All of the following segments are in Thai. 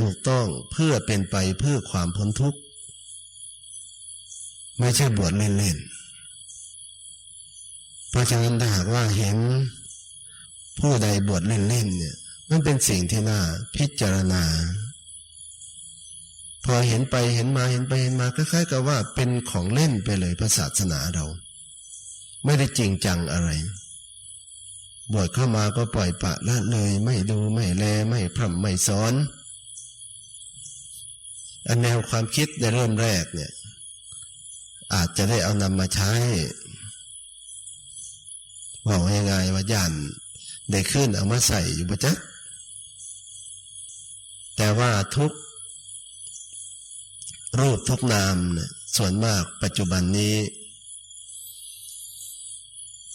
ถูกต้องเพื่อเป็นไปเพื่อความพ้นทุกข์ ไม่ใช่บวชเล่นๆเพราะฉะนั้นถ้าหากว่าเห็น ผู้ใดบวชเล่นๆเนี่ย มันเป็นสิ่งที่น่าพิจารณา พอเห็นไปเห็นมาเห็นไปเห็นมาคล้ายๆกับว่าเป็นของเล่นไปเลยพระศาสนาเรา ไม่ได้จริงจังอะไรบวชเข้ามาก็ปล่อยปะละเลยไม่ดูไม่แลไม่พร่ำไม่สอน อันแนวความคิดในเริ่มแรกเนี่ย อาจจะได้เอานำมาใช้บอกยังไงว่าย่านได้ขึ้นเอามาใส่อยู่ประจักแต่ว่าทุกรูปทุกนามเนี่ยส่วนมากปัจจุบันนี้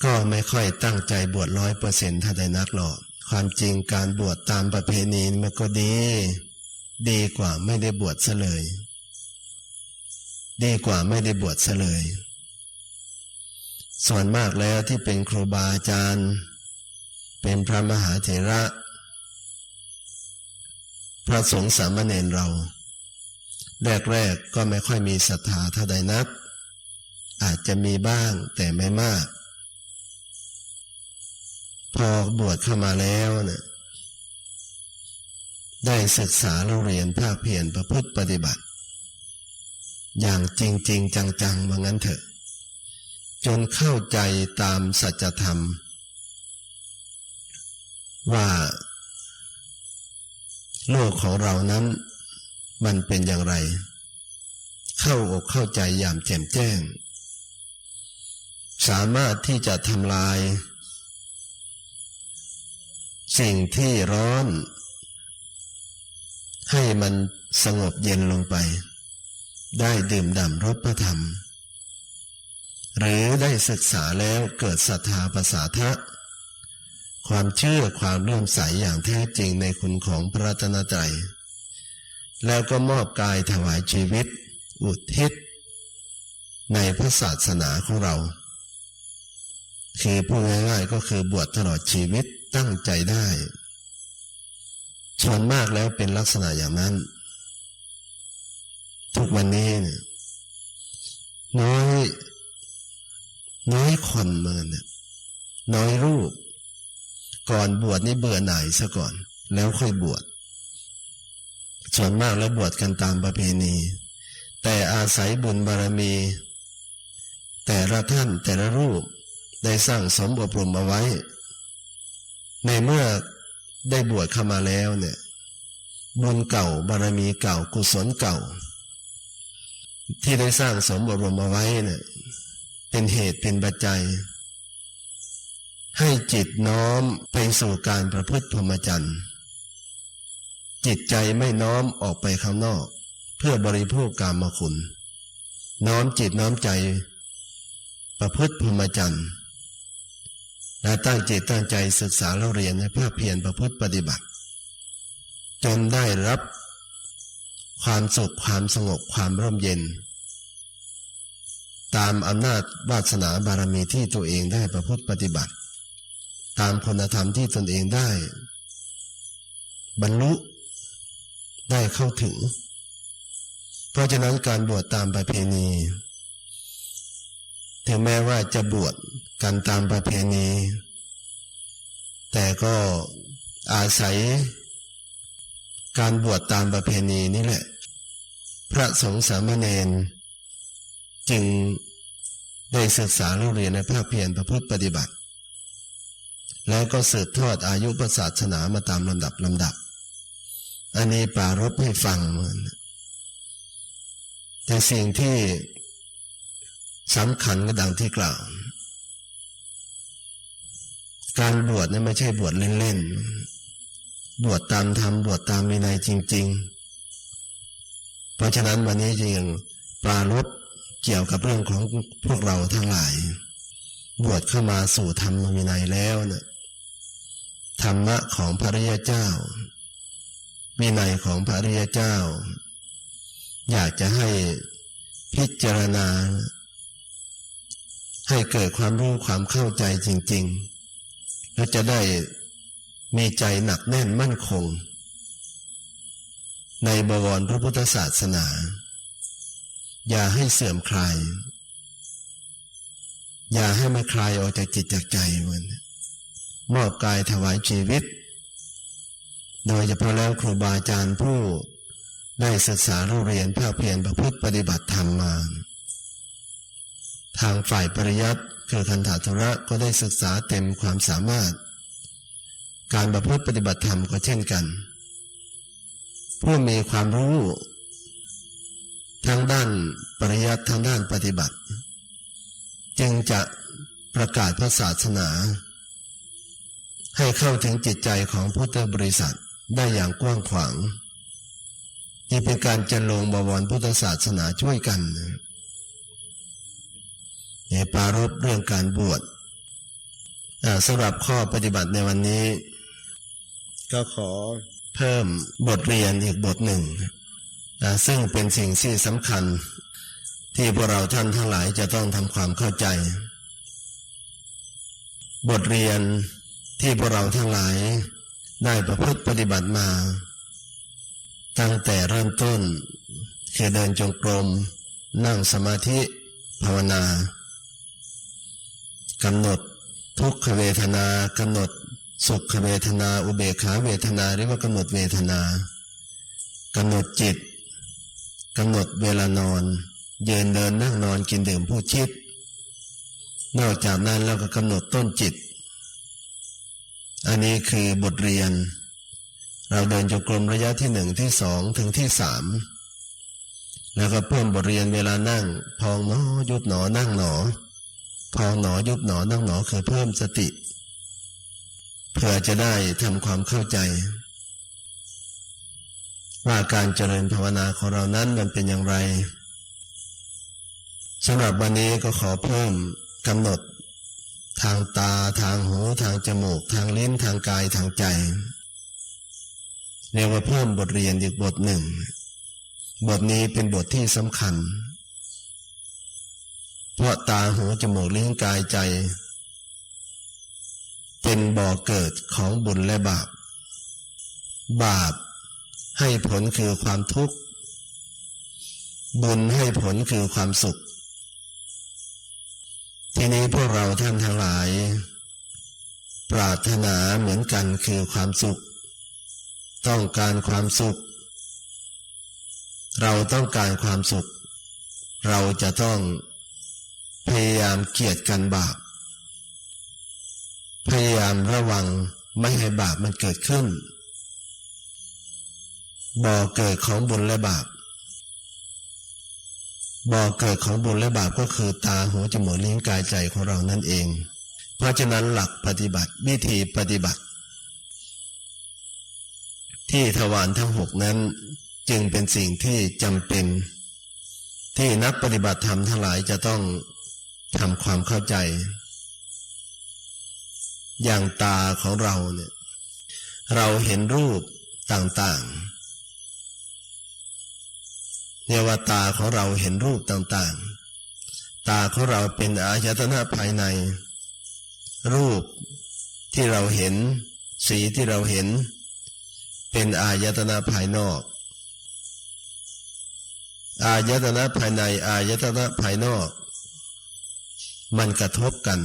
ก็ไม่ค่อยตั้งใจบวชร้อยเปอร์เซ็นต์ถ้าได้นักหรอก ความจริงการบวชตามประเพณีมันก็ดี ดีกว่าไม่ได้บวชซะเลย ดีกว่าไม่ได้บวชซะเลย ส่วนมากแล้วที่เป็นครูบาอาจารย์ เป็นพระมหาเถระ พระสงฆ์สามเณรเรา แรกๆก็ไม่ค่อยมีศรัทธาเท่าใดนัก อาจจะมีบ้างแต่ไม่มาก พอบวชเข้ามาแล้วเนะี่ย ได้ศึกษาเราเรียนภาคเพียรประพฤติปฏิบัติ อย่างจริงจริงจังๆว่างั้นเถอะ จนเข้าใจตามสัจธรรม ว่าโลกของเรานั้นมันเป็นอย่างไร เข้าอกเข้าใจอย่างแจ่มแจ้ง สามารถที่จะทำลาย สิ่งที่ร้อน ให้มันสงบเย็นลงไป ได้ดื่มด่ำรสพระธรรม หรือได้ศึกษาแล้วเกิดศรัทธาภาษาทะ ความเชื่อความเลื่อมใสอย่างแท้จริงในคุณของพระรัตนตรัยแล้วก็มอบกายถวายชีวิต อุทิศ ในพระศาสนาของเรา คือพูดง่ายๆก็คือบวชตลอดชีวิตตั้งใจได้ ส่วนมากแล้วเป็นลักษณะอย่างนั้น ทุกวันนี้เนี่ยน้อย น้อยคนเมือนเนี่ยน้อยรูป ก่อนบวชนี่เบื่อหน่ายซะก่อน แล้วค่อยบวชส่วนมากแล้วบวชกันตามประเพณี แต่อาศัยบุญบารมี แต่ละท่านแต่ละรูปได้สร้างสมอบรมเอาไว้ ในเมื่อ ได้บวชเข้ามาแล้วเนี่ย บุญเก่าบารมีเก่า กุศลเก่า ที่ได้สร้างสมบรมเอาไว้เนี่ย เป็นเหตุเป็นปัจจัย ให้จิตน้อมไปสู่การประพฤติพรหมจรรย์จิตใจไม่น้อมออกไปข้างนอก เพื่อบริโภคกามคุณ น้อมจิตน้อมใจ ประพฤติพรหมจรรย์ และตั้งจิตตั้งใจศึกษาเราเรียนในภาคเพียรประพฤติปฏิบัติ จนได้รับความสุขความสงบความร่มเย็น ตามอำนาจวาสนาบารมีที่ตัวเองได้ประพฤติปฏิบัติ ตามคุณธรรมที่ตนเองได้ บรรลุได้เข้าถึง เพราะฉะนั้นการบวชตามประเพณี ถึงแม้ว่าจะบวชกันตามประเพณี แต่ก็อาศัย การบวชตามประเพณีนี่แหละ พระสงฆ์สามเณรจึงได้ศึกษาเรียนในภาคเพียรประพฤติปฏิบัติ แล้วก็สืบทอดอายุประศาสนามาตามลำดับลำดับ อันนี้ปารบให้ฟังมันแต่สิ่งที่ สำคัญก็ดังที่กล่าว การบวชนี่ไม่ใช่บวชเล่นๆ บวชตามธรรมบวชตามวินัยจริง ๆ เพราะฉะนั้นวันนี้จึงปรารบเกี่ยวกับเรื่องของพวกเราทั้งหลาย บวชเข้ามาสู่ธรรมวินัยแล้วเนะี่ยธรรมะของพระริยเจ้าวินัยของพระริยเจ้า อยากจะให้พิจารณา ให้เกิดความรู้ความเข้าใจจริง ๆ แล้วจะได้มีใจหนักแน่นมั่นคง ในบวรพระพุทธศาสนา อย่าให้เสื่อมคลาย อย่าให้มันคลายออกจากจิตจากใจมันมอบกายถวายชีวิต โดยเฉพาะแล้วครูบาอาจารย์ผู้ได้ศึกษาเรียนภาคเพียรประพฤติปฏิบัติธรรมมา ทางฝ่ายปริยัติคือคันธาธุระก็ได้ศึกษาเต็มความสามารถ การประพฤติปฏิบัติธรรมก็เช่นกัน ผู้มีความรู้ทางด้านปริยัติทางด้านปฏิบัติ จึงจะประกาศพระศาสนา ให้เข้าถึงจิตใจของพุทธบริษัทได้อย่างกว้างขวางนี่เป็นการจันลงบวรพุทธศาสนาช่วยกันนี่ย ปารบเรื่องการบวชสำหรับข้อปฏิบัติในวันนี้ ก็ขอเพิ่มบทเรียนอีกบทหนึ่ง ซึ่งเป็นสิ่งที่สำคัญ ที่พวกเราท่านทั้งหลายจะต้องทำความเข้าใจ บทเรียนที่พวกเราทั้งหลายได้ประพฤติปฏิบัติมา ตั้งแต่เริ่มต้นคือเดินจงกรม นั่งสมาธิภาวนา กำหนดทุกขเวทนากำหนดสุขเวทนา อุเบกขาเวทนาเรียกว่ากำหนดเวทนากำหนดจิตกำหนดเวลานอนยืนเดินนั่งนอนกินดื่มผู้ชิด นอกจากนั้นเราก็กำหนดต้นจิต อันนี้คือบทเรียน เราเดินจงกรมระยะที่หนึ่งที่สองถึงที่สามแล้วก็เพิ่มบทเรียนเวลานั่ง พองหนอยุบหนอนั่งหนอ พองหนอยุบหนอนั่งหนอคือเพิ่มสติ เพื่อจะได้ทำความเข้าใจ ว่าการเจริญภาวนาของเรานั้นมันเป็นอย่างไรสำหรับวันนี้ก็ขอเพิ่มกำหนด ทางตาทางหูทางจมูก ทางลิ้นทางกายทางใจเรียกว่าเพิ่มบทเรียนอีกบทหนึ่ง บทนี้เป็นบทที่สำคัญ เพราะตาหูจมูกลิ้นกายใจ เป็นบ่อเกิดของบุญและบาป บาปให้ผลคือความทุกข์ บุญให้ผลคือความสุข ทีนี้พวกเราท่านทั้งหลาย ปรารถนาเหมือนกันคือความสุข ต้องการความสุข เราต้องการความสุข เราจะต้อง พยายามเกียดกันบาป พยายามระวังไม่ให้บาปมันเกิดขึ้น บ่อเกิดของบุญและบาป บ่อเกิดของบุญและบาปก็คือตาหูจมูกลิ้นกายใจของเรานั่นเอง เพราะฉะนั้นหลักปฏิบัติวิธีปฏิบัติ ที่ทวารทั้งหกนั้นจึงเป็นสิ่งที่จำเป็น ที่นักปฏิบัติธรรมทั้งหลายจะต้อง ทำความเข้าใจ อย่างตาของเราเนี่ย เราเห็นรูปต่างๆเนี่ยว่าตาของเราเห็นรูปต่างๆ ตาของเราเป็นอายตนะภายใน รูปที่เราเห็น สีที่เราเห็น เป็นอายตนะภายนอกอายตนะภายในอายตนะภายนอก มันกระทบกัน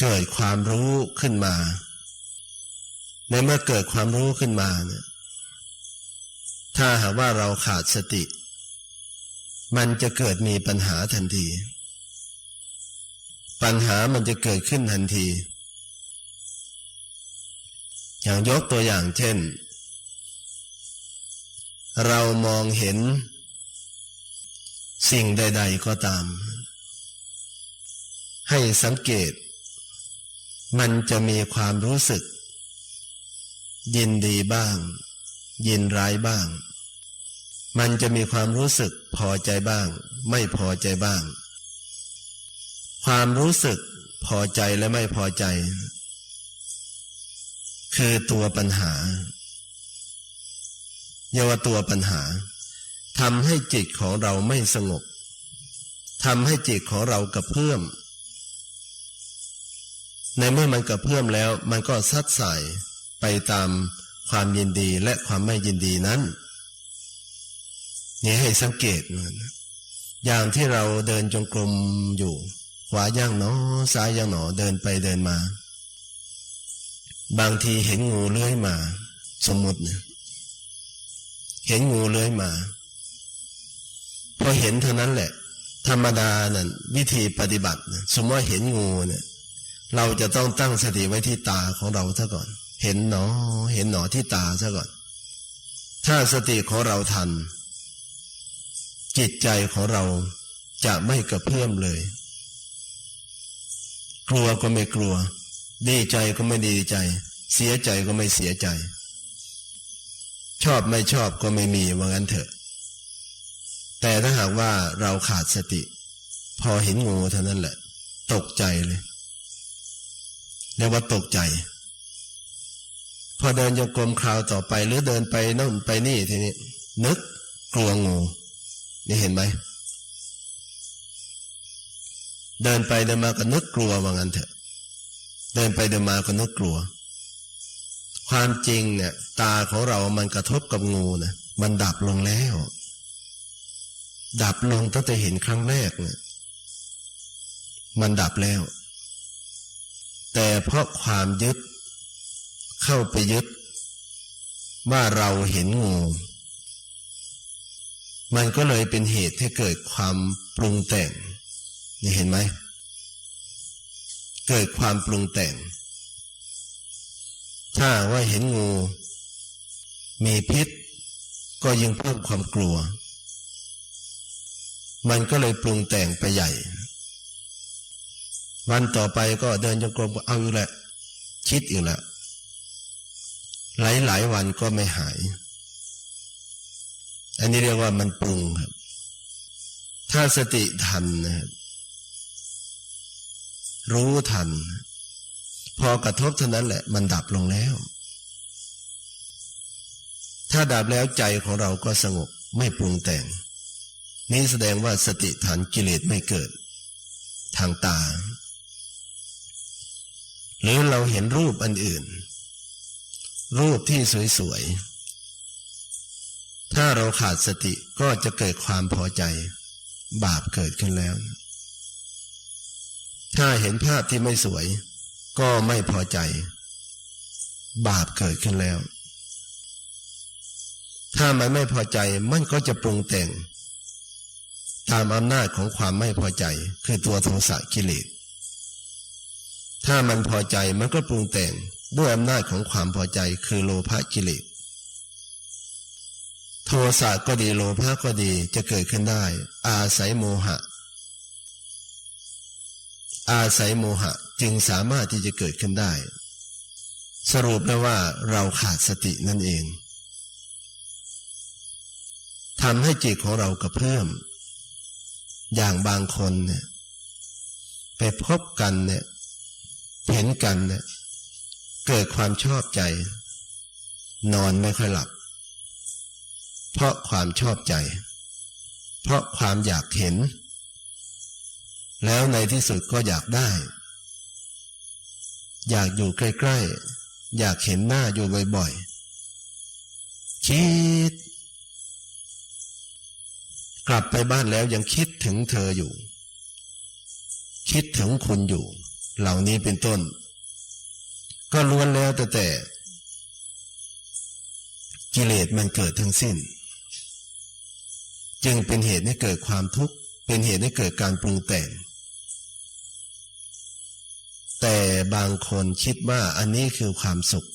เกิดความรู้ขึ้นมา ในเมื่อเกิดความรู้ขึ้นมาเนี่ยถ้าหากว่าเราขาดสติ มันจะเกิดมีปัญหาทันที ปัญหามันจะเกิดขึ้นทันที อย่างยกตัวอย่างเช่น เรามองเห็น สิ่งใด ๆก็ตาม ให้สังเกต มันจะมีความรู้สึก ยินดีบ้าง ยินร้ายบ้าง มันจะมีความรู้สึกพอใจบ้าง ไม่พอใจบ้าง ความรู้สึกพอใจและไม่พอใจ คือตัวปัญหาเยาวตัวปัญหาทำให้จิตของเราไม่สงบทำให้จิตของเรากระเพื่อม ในเมื่อมันกระเพื่อมแล้วมันก็ซัดใส่ไปตามความยินดีและความไม่ยินดีนั้น นี่ให้สังเกตมันอย่างที่เราเดินจงกรมอยู่ ขวาย่างหนอซ้ายย่างหนอเดินไปเดินมา บางทีเห็นงูเลื้อยมา สมมติเนี่ยเห็นงูเลื้อยมาพอเห็นเท่านั้นแหละ ธรรมดานั่นวิธีปฏิบัติ สมมติว่าเห็นงูเนี่ย เราจะต้องตั้งสติไว้ที่ตาของเราซะก่อน เห็นหนอ เห็นหนอที่ตาซะก่อน ถ้าสติของเราทัน จิตใจของเราจะไม่กระเพื่อมเลย กลัวก็ไม่กลัว ดีใจก็ไม่ดีใจ เสียใจก็ไม่เสียใจ ชอบไม่ชอบก็ไม่มีว่างั้นเถอะ แต่ถ้าหากว่าเราขาดสติ พอเห็นงูเท่านั้นแหละ ตกใจเลย เรียกว่าตกใจ พอเดินโยกลมคราวต่อไป หรือเดินไปโน่นไปนี่ทีนี้ นึกกลัวงู นี่เห็นไหม เดินไปเดินมาก็นึกกลัวว่างั้นเถอะ เดินไปเดินมาก็นึกกลัว ความจริงเนี่ย ตาของเรามันกระทบกับงูนะมันดับลงแล้ว ดับลงตั้งแต่เห็นครั้งแรกเนี่ยมันดับแล้ว แต่เพราะความยึด เข้าไปยึด ว่าเราเห็นงู มันก็เลยเป็นเหตุให้เกิดความปรุงแต่ง นี่เห็นไหม เกิดความปรุงแต่ง ถ้าว่าเห็นงู มีพิษ ก็ยิ่งเพิ่มความกลัว มันก็เลยปรุงแต่งไปใหญ่ วันต่อไปก็เดินจงกรมก็เอาอยู่แหละ คิดอยู่แหละหลายหลายวันก็ไม่หาย อันนี้เรียกว่ามันปรุงครับ ถ้าสติทันนะครับรู้ทัน พอกระทบเท่านั้นแหละ มันดับลงแล้ว ถ้าดับแล้วใจของเราก็สงบไม่ปรุงแต่ง นี้แสดงว่าสติฐานกิเลสไม่เกิด ทางตา หรือเราเห็นรูปอันอื่น รูปที่สวยๆ ถ้าเราขาดสติก็จะเกิดความพอใจ บาปเกิดขึ้นแล้ว ถ้าเห็นภาพที่ไม่สวย ก็ไม่พอใจ บาปเกิดขึ้นแล้ว ถ้ามันไม่พอใจมันก็จะปรุงแต่ง ตามอำนาจของความไม่พอใจ คือตัวโทสะกิเลส ถ้ามันพอใจมันก็ปรุงแต่งด้วยอำนาจของความพอใจคือโลภะกิเลสโทสะก็ดีโลภะก็ดีจะเกิดขึ้นได้ อาศัยโมหะ อาศัยโมหะจึงสามารถที่จะเกิดขึ้นได้ สรุปแล้วว่าเราขาดสตินั่นเองทำให้จิตของเรากระเพื่อมอย่างบางคนเนี่ยไปพบกันเนี่ย เห็นกันเนี่ยเกิดความชอบใจ นอนไม่ค่อยหลับ เพราะความชอบใจ เพราะความอยากเห็น แล้วในที่สุดก็อยากได้ อยากอยู่ใกล้ๆ อยากเห็นหน้าอยู่บ่อยๆคิดกลับไปบ้านแล้วยังคิดถึงเธออยู่ คิดถึงคุณอยู่ เหล่านี้เป็นต้น ก็ล้วนแล้วแต่แต่กิเลสมันเกิดทั้งสิ้น จึงเป็นเหตุให้เกิดความทุกข์ เป็นเหตุให้เกิดการปรุงแต่ง แต่บางคนคิดว่าอันนี้คือความสุข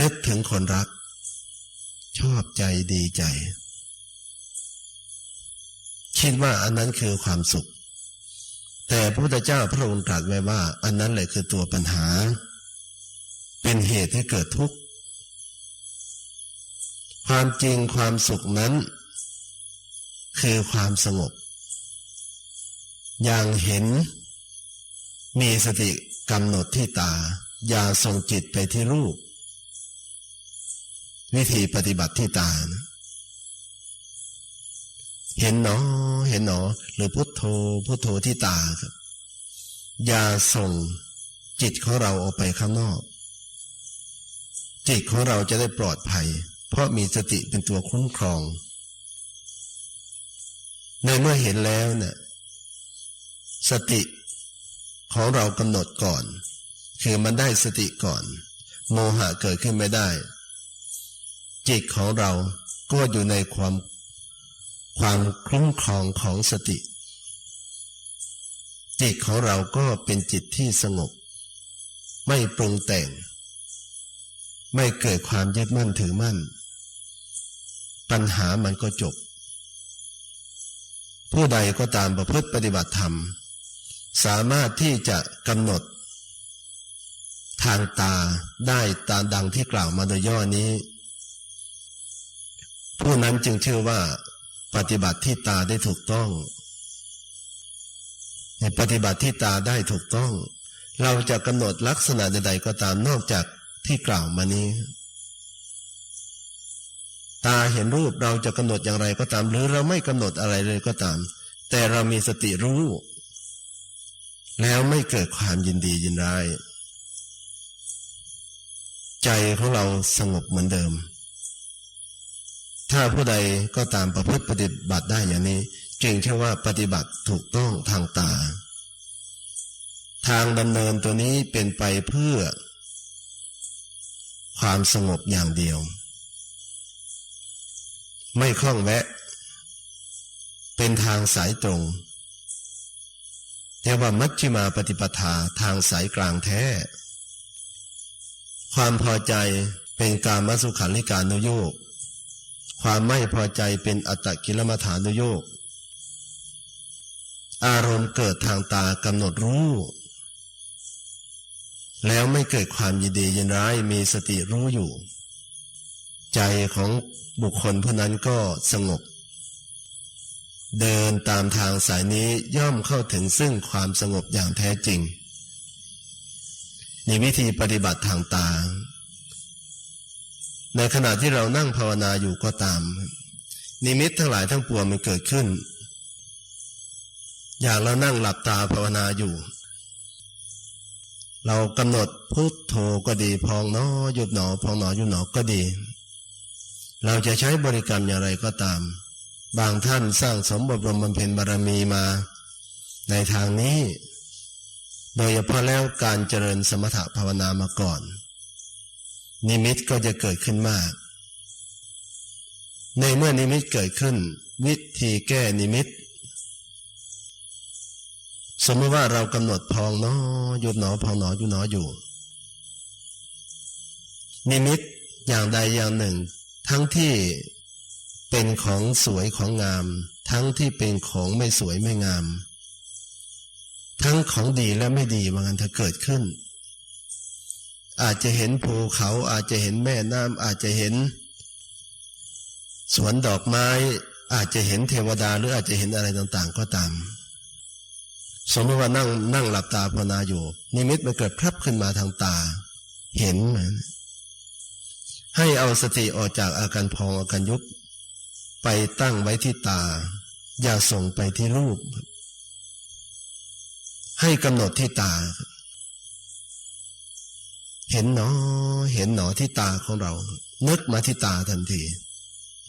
นึกถึงคนรัก ชอบใจดีใจ คิดว่าอันนั้นคือความสุข แต่พระพุทธเจ้าพระองค์ตรัสไว้ว่า อันนั้นแหละคือตัวปัญหา เป็นเหตุให้เกิดทุกข์ความจริงความสุขนั้น คือความสงบ อย่างเห็น มีสติกำหนดที่ตา อย่าส่งจิตไปที่รูป วิธีปฏิบัติที่ตานะ เห็นหนอ เห็นหนอ หรือพุทโธ พุทโธที่ตาครับ อย่าส่งจิตของเราออกไปข้างนอก จิตของเราจะได้ปลอดภัย เพราะมีสติเป็นตัวคุ้มครอง ในเมื่อเห็นแล้วเนี่ยสติของเรากำหนดก่อน คือมันได้สติก่อน โมหะเกิดขึ้นไม่ได้ จิตของเราก็อยู่ในความ ความคุ้มครองของสติ จิตของเราก็เป็นจิตที่สงบ ไม่ปรุงแต่ง ไม่เกิดความยึดมั่นถือมั่น ปัญหามันก็จบ ผู้ใดก็ตามประพฤติปฏิบัติธรรม สามารถที่จะกำหนด ทางตาได้ตามดังที่กล่าวมาโดยย่อนี้ ผู้นั้นจึงเชื่อว่า ปฏิบัติที่ตาได้ถูกต้องในปฏิบัติที่ตาได้ถูกต้อง เราจะกำหนดลักษณะใด ๆ ก็ตามนอกจากที่กล่าวมานี้ ตาเห็นรูปเราจะกำหนดอย่างไรก็ตาม หรือเราไม่กำหนดอะไรเลยก็ตาม แต่เรามีสติรู้ แล้วไม่เกิดความยินดียินร้าย ใจของเราสงบเหมือนเดิม ถ้าผู้ใดก็ตามประพฤติปฏิบัติได้อย่างนี้ จึงเชื่อว่าปฏิบัติถูกต้องทางตา ทางดำเนินตัวนี้เป็นไปเพื่อ ความสงบอย่างเดียว ไม่คล่องแวะ เป็นทางสายตรงเรียกว่ามัชฌิมาปฏิปทาทางสายกลางแท้ ความพอใจเป็นการมสุขันลิการนุโยก ความไม่พอใจเป็นอัตตกิลมฐานุโยกอารมณ์เกิดทางตากำหนดรู้ แล้วไม่เกิดความยินดียินร้ายมีสติรู้อยู่ ใจของบุคคลผู้นั้นก็สงบ เดินตามทางสายนี้ย่อมเข้าถึงซึ่งความสงบอย่างแท้จริง ในวิธีปฏิบัติทางตา ในขณะที่เรานั่งภาวนาอยู่ก็ตาม นิมิตทั้งหลายทั้งปวงมันเกิดขึ้น อย่างเรานั่งหลับตาภาวนาอยู่ เรากำหนดพุทโธก็ดี พองหนอหยุดหนอ พองหนอหยุดหนอก็ดี เราจะใช้บริกรรมอย่างไรก็ตาม บางท่านสร้างสมบรมบำเพ็ญบารมีมา ในทางนี้ โดยเฉพาะแล้วการเจริญสมถภาวนามาก่อน นิมิตก็จะเกิดขึ้นมาก ในเมื่อนิมิตเกิดขึ้น วิธีแก้นิมิต สมมติว่าเรากำหนดพองนอหยุดหนอพองหนอหยุดหนออยู่ นิมิตอย่างใดอย่างหนึ่ง ทั้งที่เป็นของสวยของงาม ทั้งที่เป็นของไม่สวยไม่งาม ทั้งของดีและไม่ดีว่างันถ้าเกิดขึ้น อาจจะเห็นภูเขาอาจจะเห็นแม่น้ำอาจจะเห็น สวนดอกไม้ อาจจะเห็นเทวดาหรืออาจจะเห็นอะไรต่างๆ ก็ตาม สมมติว่านั่งนั่งหลับตาภาวนาอยู่ นิมิตมันเกิดพรับขึ้นมาทางตา เห็นมือนให้เอาสติออกจากอาการพองอาการยุบไปตั้งไว้ที่ตา อย่าส่งไปที่รูป ให้กำหนดที่ตา เห็นหนอ เห็นหนอที่ตาของเรา นึกมาที่ตาทันที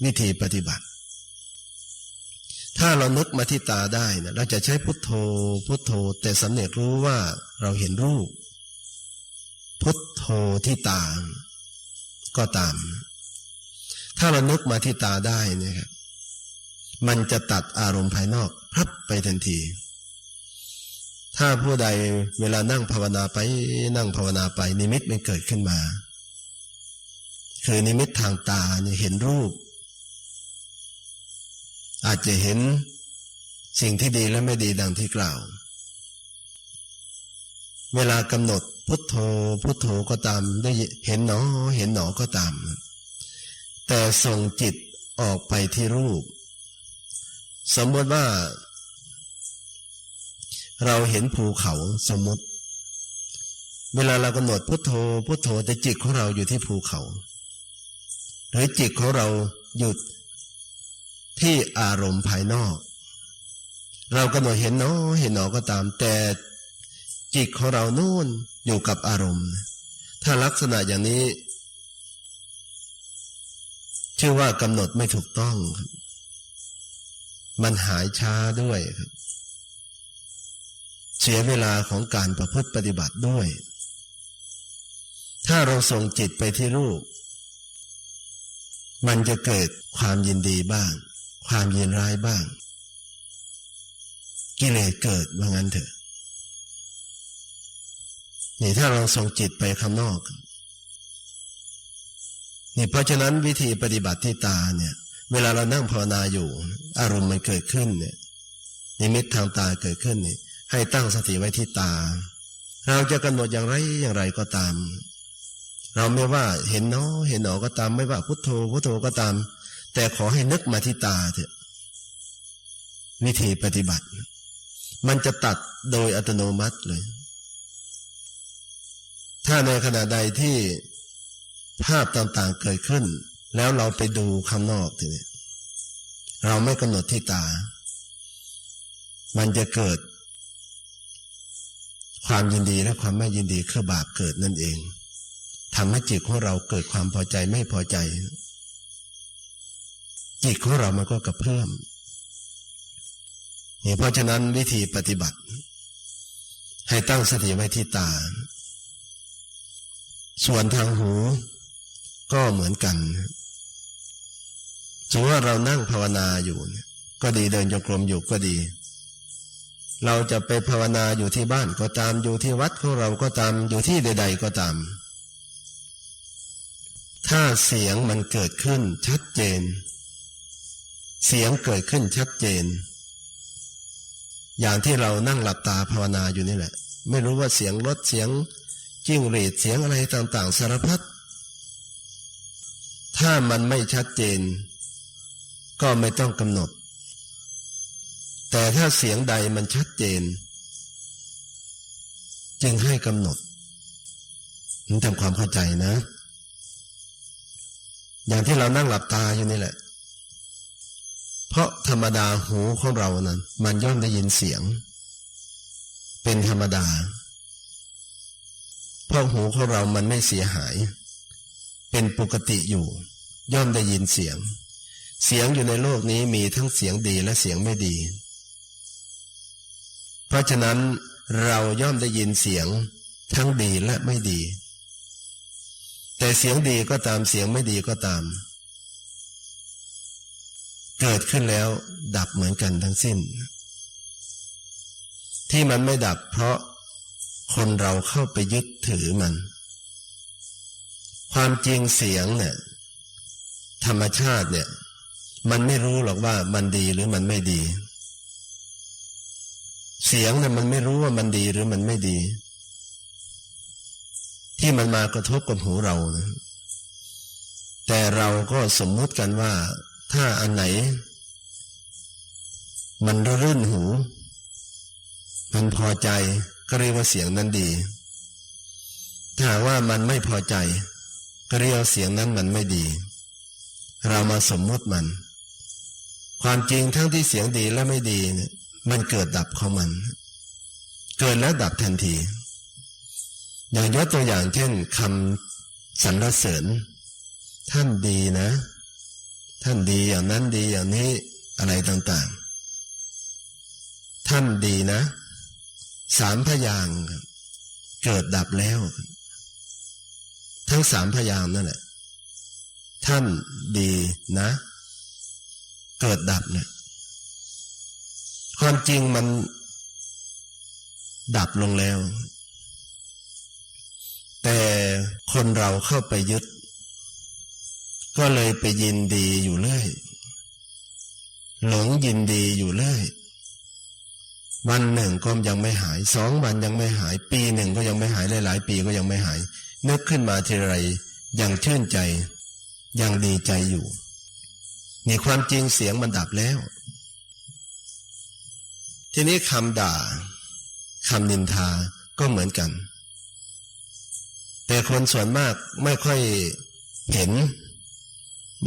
วิธีปฏิบัติ ถ้าเรานึกมาที่ตาได้นะเราจะใช้พุทโธ พุทโธ แต่สำเนียกรู้ว่าเราเห็นรูป พุทโธที่ตา ก็ตาม ถ้าเรานึกมาที่ตาได้นี่ครับมันจะตัดอารมณ์ภายนอกพับไปทันที ถ้าผู้ใดเวลานั่งภาวนาไปนั่งภาวนาไป นิมิตมันเกิดขึ้นมา คือนิมิตทางตาเนี่ยเห็นรูป อาจจะเห็นสิ่งที่ดีและไม่ดีดังที่กล่าว เวลากำหนดพุทโธพุทโธก็ตามได้เห็นหนอเห็นหนอก็ตาม แต่ส่งจิตออกไปที่รูป สมมติว่า เราเห็นภูเขาสมมติ เวลาเรากำหนดพุทโธพุทโธแต่จิตของเราอยู่ที่ภูเขา หรือจิตของเราหยุดที่อารมณ์ภายนอก เรากำหนดเห็นหนอเห็นหนอก็ตาม แต่จิตของเรานู่นอยู่กับอารมณ์ ถ้าลักษณะอย่างนี้ ชื่อว่ากำหนดไม่ถูกต้อง มันหายช้าด้วยครับ เสียเวลาของการประพฤติปฏิบัติด้วย ถ้าเราส่งจิตไปที่รูป มันจะเกิดความยินดีบ้าง ความยินร้ายบ้าง กิเลสเกิดว่างั้นเถอะ นี่ถ้าเราส่งจิตไปข้างนอกนี่เพราะฉะนั้นวิธีปฏิบัติที่ตาเนี่ย เวลาเรานั่งภาวนาอยู่ อารมณ์มันเกิดขึ้นเนี่ยนิมิตทางตาเกิดขึ้นเนี่ย ให้ตั้งสติไว้ที่ตา เราจะกำหนดอย่างไรอย่างไรก็ตาม เราไม่ว่าเห็นเนาะเห็นหนอก็ตาม ไม่ว่าพุทโธพุทโธก็ตาม แต่ขอให้นึกมาที่ตาเถอะ วิธีปฏิบัติ มันจะตัดโดยอัตโนมัติเลย ถ้าในขณะใดที่ภาพต่างๆเกิดขึ้น แล้วเราไปดูข้างนอกทีนี้เราไม่กำหนดที่ตา มันจะเกิด ความยินดีและความไม่ยินดีคือบาปเกิดนั่นเองทำให้จิตของเราเกิดความพอใจไม่พอใจ จิตของเรามันก็กระเพื่อมเพราะฉะนั้นวิธีปฏิบัติ ให้ตั้งสติไว้ที่ตา ส่วนทางหูก็เหมือนกันถือว่าเรานั่งภาวนาอยู่ ก็ดีเดินจงกรมอยู่ก็ดี เราจะไปภาวนาอยู่ที่บ้านก็ตามอยู่ที่วัดของเราก็ตามอยู่ที่ใด ๆ ก็ตาม ถ้าเสียงมันเกิดขึ้นชัดเจน เสียงเกิดขึ้นชัดเจน อย่างที่เรานั่งหลับตาภาวนาอยู่นี่แหละ ไม่รู้ว่าเสียงรถเสียงจิ้งหรีดเสียงอะไรต่างๆ สารพัดถ้ามันไม่ชัดเจน ก็ไม่ต้องกำหนด แต่ถ้าเสียงใดมันชัดเจน จึงให้กำหนดนี่ทำความเข้าใจนะ อย่างที่เรานั่งหลับตาอยู่นี่แหละ เพราะธรรมดาหูของเรานั้นมันย่อมได้ยินเสียง เป็นธรรมดา เพราะหูของเรามันไม่เสียหาย เป็นปกติอยู่ ย่อมได้ยินเสียง เสียงอยู่ในโลกนี้มีทั้งเสียงดีและเสียงไม่ดี เพราะฉะนั้นเราย่อมได้ยินเสียงทั้งดีและไม่ดี แต่เสียงดีก็ตามเสียงไม่ดีก็ตาม เกิดขึ้นแล้วดับเหมือนกันทั้งสิ้น ที่มันไม่ดับเพราะคนเราเข้าไปยึดถือมัน ความจริงเสียงเนี่ยธรรมชาติเนี่ย มันไม่รู้หรอกว่ามันดีหรือมันไม่ดี เสียงเนี่ยมันไม่รู้ว่ามันดีหรือมันไม่ดี ที่มันมากระทบกับหูเรานะแต่เราก็สมมุติกันว่า ถ้าอันไหน มันรื่นหู มันพอใจก็เรียกว่าเสียงนั้นดี ถ้าว่ามันไม่พอใจ ก็เรียกว่าเสียงนั้นมันไม่ดี เรามาสมมุติมัน ความจริงทั้งที่เสียงดีและไม่ดีเนี่ย มันเกิดดับของมัน เกิดแล้วดับทันที อย่างยกตัวอย่างเช่นคำสรรเสริญ ท่านดีนะ ท่านดีอย่างนั้นดีอย่างนี้อะไรต่างๆ ท่านดีนะ สามพยางเกิดดับแล้ว ทั้งสามพยางนั่นแหละ ท่านดีนะ เกิดดับเนี่ย ความจริงมันดับลงแล้ว แต่คนเราเข้าไปยึด ก็เลยไปยินดีอยู่เรื่อยหลงยินดีอยู่เรื่อยวันหนึ่งก็ยังไม่หายสองวันยังไม่หาย ปีหนึ่งก็ยังไม่หายหลายๆปีก็ยังไม่หาย นึกขึ้นมาทีไรยังชื่นใจยังดีใจอยู่นี่ความจริงเสียงมันดับแล้ว ทีนี้คำด่าคำนินทาก็เหมือนกัน แต่คนส่วนมากไม่ค่อยเห็น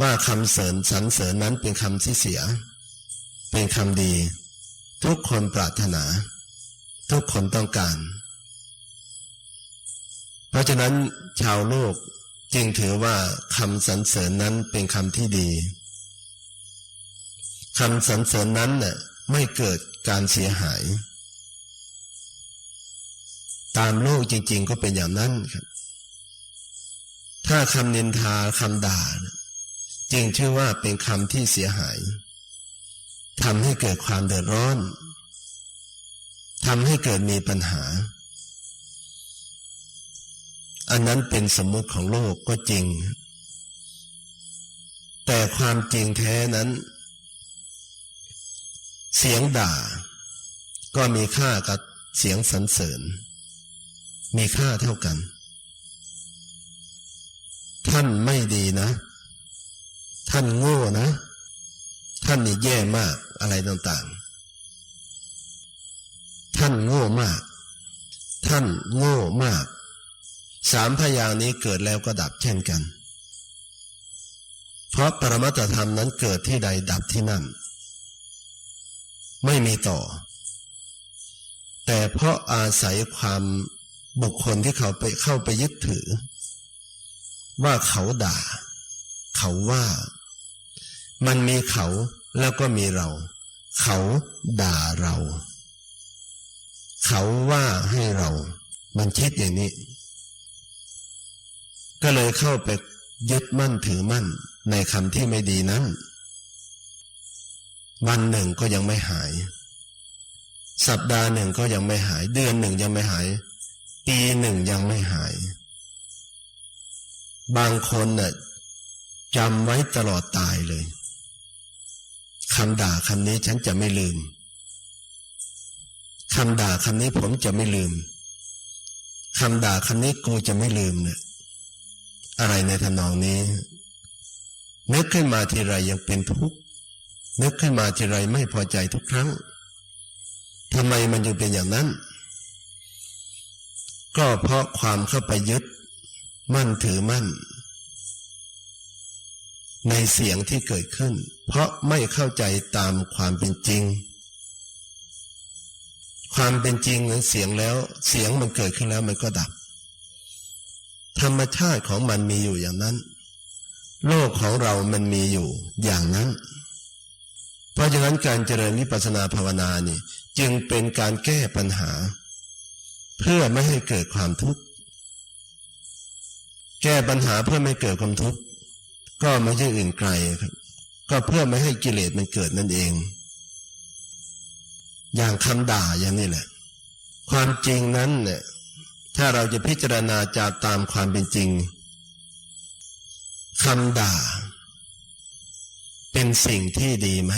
ว่าคำเสริญสรรเสริญนั้นเป็นคำที่เสีย เป็นคำดี ทุกคนปรารถนา ทุกคนต้องการ เพราะฉะนั้นชาวโลกจึงถือว่าคำสรรเสริญนั้นเป็นคำที่ดีคำสรรเสริญนั้นน่ะ ไม่เกิดการเสียหาย ตามโลกจริง ๆ ก็เป็นอย่างนั้นครับ ถ้าคำนินทาคำด่านะจึงชื่อว่าเป็นคำที่เสียหายทำให้เกิดความเดือดร้อนทำให้เกิดมีปัญหา อันนั้นเป็นสมมติของโลกก็จริง แต่ความจริงแท้นั้น เสียงด่า ก็มีค่ากับเสียงสรรเสริญ มีค่าเท่ากัน ท่านไม่ดีนะ ท่านโง่นะ ท่านนี่แย่มากอะไรต่างๆ ท่านโง่มาก ท่านโง่มาก สามพยางนี้เกิดแล้วก็ดับเช่นกัน เพราะปรมัตธรรมนั้นเกิดที่ใดดับที่นั่น ไม่มีต่อ แต่เพราะอาศัยความบุคคลที่เขาไปเข้าไปยึดถือ ว่าเขาด่า เขาว่า มันมีเขาแล้วก็มีเรา เขาด่าเรา เขาว่าให้เรา มันคิดอย่างนี้ ก็เลยเข้าไปยึดมั่นถือมั่นในคำที่ไม่ดีนั้น วันหนึ่งก็ยังไม่หาย สัปดาห์หนึ่งก็ยังไม่หาย เดือนหนึ่งยังไม่หาย ปีหนึ่งยังไม่หาย บางคนน่ะจำไว้ตลอดตายเลยคำด่าคำนี้ฉันจะไม่ลืมคำด่าคำนี้ผมจะไม่ลืมคำด่าคำนี้กูจะไม่ลืมเนี่ยอะไรในทนองนี้นึกขึ้นมาทีไรยังเป็นทุกข์ นึกขึ้นมาทีไรไม่พอใจทุกครั้งทำไมมันจึงเป็นอย่างนั้น ก็เพราะความเข้าไปยึด มั่นถือมั่น ในเสียงที่เกิดขึ้น เพราะไม่เข้าใจตามความเป็นจริง ความเป็นจริงนั้นเสียงแล้ว เสียงมันเกิดขึ้นแล้วมันก็ดับ ธรรมชาติของมันมีอยู่อย่างนั้น โลกของเรามันมีอยู่อย่างนั้น ฉะนั้นการเจริญวิปัสนาภาวนานี่จึงเป็นการแก้ปัญหา เพื่อไม่ให้เกิดความทุกข์ แก้ปัญหาเพื่อไม่เกิดความทุกข์ก็ไม่ใช่อื่นไกลครับ ก็เพื่อไม่ให้กิเลสมันเกิดนั่นเอง อย่างคำด่าอย่างนี้แหละ ความจริงนั้นเนี่ยถ้าเราจะพิจารณาจากตามความเป็นจริงคำด่า เป็นสิ่งที่ดีไหม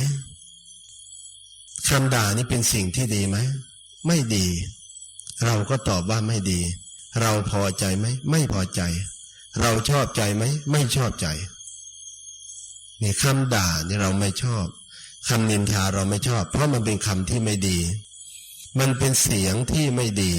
คำด่านี่เป็นสิ่งที่ดีไหม ไม่ดี เราก็ตอบว่าไม่ดี เราพอใจไหม ไม่พอใจ เราชอบใจไหม ไม่ชอบใจนี่คำด่านี่เราไม่ชอบคำนินทาเราไม่ชอบ เพราะมันเป็นคำที่ไม่ดี มันเป็นเสียงที่ไม่ดี